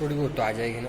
थोड़ी बहुत तो आ जाएगी ना?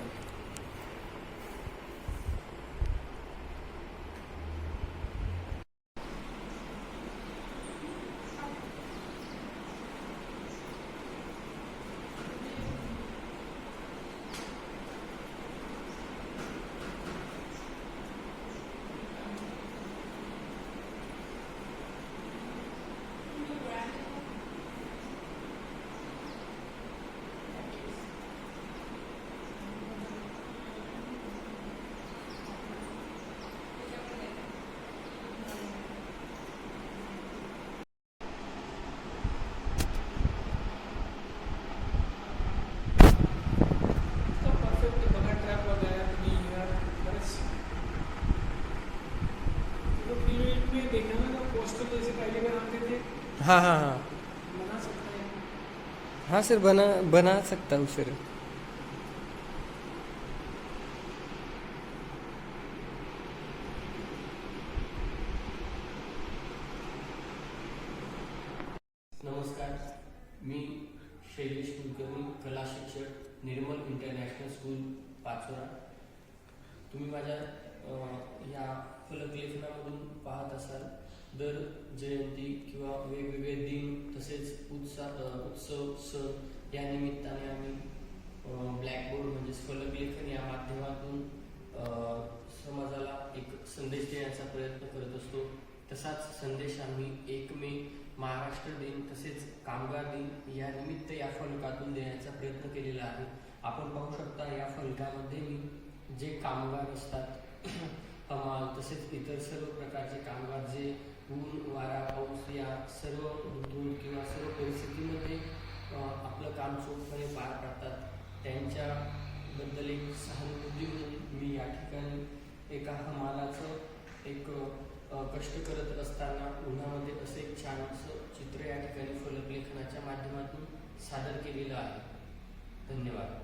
हाँ हाँ हाँ। हैं। हाँ सर बना बना सकता हूँ सर नमस्कार मी शैलेश कुलकर्णी कला शिक्षक निर्मल इंटरनॅशनल स्कूल पाचोरा. तुम्ही माझ्या या फलकलेखनामधून पाहत असाल दर जयंती किंवा वेगवेगळे दिन तसेच उत्साह उत्सव सण या निमित्ताने आम्ही ब्लॅकबोर्ड म्हणजे फलकलेखन या माध्यमातून समाजाला एक संदेश देण्याचा प्रयत्न करत असतो. तसाच संदेश आम्ही एक मे महाराष्ट्र दिन तसेच कामगार दिन या निमित्त या फलकातून देण्याचा प्रयत्न केलेला आहे. आपण पाहू शकता या फलकामध्ये मी जे कामगार असतात तसेच इतर सर्व प्रकारचे कामगार जे ऊन वारा पाऊस या सर्व ऋतू किंवा सर्व परिस्थितीमध्ये आपलं काम चोखपणे पार पाडतात. त्यांच्याबद्दल एक सहानुभूती म्हणून मी या ठिकाणी एका हमालाचं एक कष्ट करत असताना उन्हामध्ये असं एक छान असं चित्र या ठिकाणी फलकलेखनाच्या माध्यमातून सादर केलेलं आहे. धन्यवाद.